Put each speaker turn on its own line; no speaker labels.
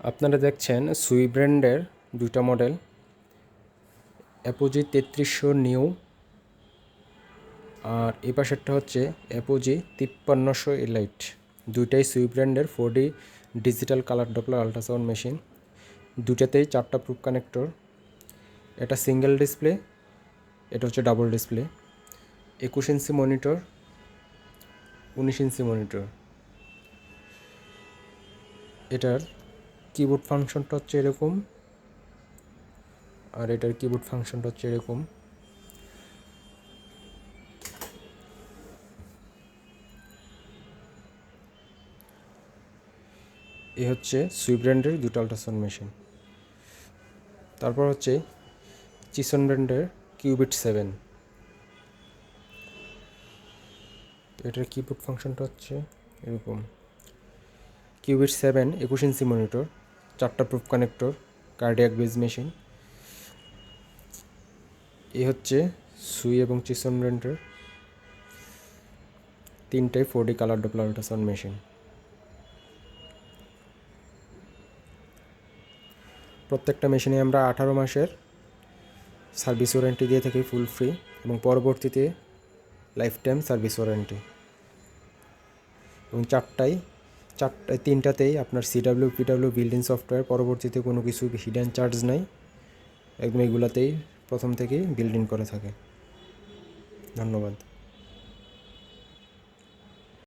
আপনারা দেখছেন সুই ব্র্যান্ডের দুইটা মডেল অ্যাপোজি তেত্রিশশো নিউ আর এই পাশেরটা হচ্ছে অ্যাপোজি তিপ্পান্নশো এলাইট দুইটাই সুই ব্র্যান্ডের four D digital colour Doppler ultrasound machine দুটাতেই চারটা প্রুফ কানেক্টর এটা সিঙ্গেল ডিসপ্লে এটা হচ্ছে ডাবল ডিসপ্লে একুশ ইঞ্চি মনিটর উনিশ ইঞ্চি মনিটর এটার কিবোর্ড ফাংশনটা হচ্ছে এরকম। আর এটার কিবোর্ড ফাংশনটা হচ্ছে এরকম। এ হচ্ছে সুই ব্র্যান্ডের দুটো আল্ট্রাসাউন্ড মেশিন তারপর হচ্ছে চিসন ব্র্যান্ডের কিউবিট সেভেন এটার কিবোর্ড ফাংশনটা হচ্ছে এরকম। কিউবিট সেভেন একুশ ইঞ্চি মনিটর চারটা probe connector cardiac base machine এ হচ্ছে সুই এবং চিসন ব্র্যান্ডের তিনটাই four D colour Doppler ultrasound machine প্রত্যেকটা মেশিনে আমরা আঠারো মাসের সার্ভিস ওয়ারেন্টি দিয়ে থাকি ফুল ফ্রি এবং পরবর্তীতে লাইফ টাইম সার্ভিস ওয়ারেন্টি এবং চারটায় চারটায় তিনটাতেই আপনার সিডাব্লিউ পিডাব্লিউ বিল্ডিং সফটওয়্যার পরবর্তীতে কোনো কিছু হিডেন চার্জ নাই। একদম এগুলাতেই প্রথম থেকেই বিল্ডিং করে থাকে। ধন্যবাদ।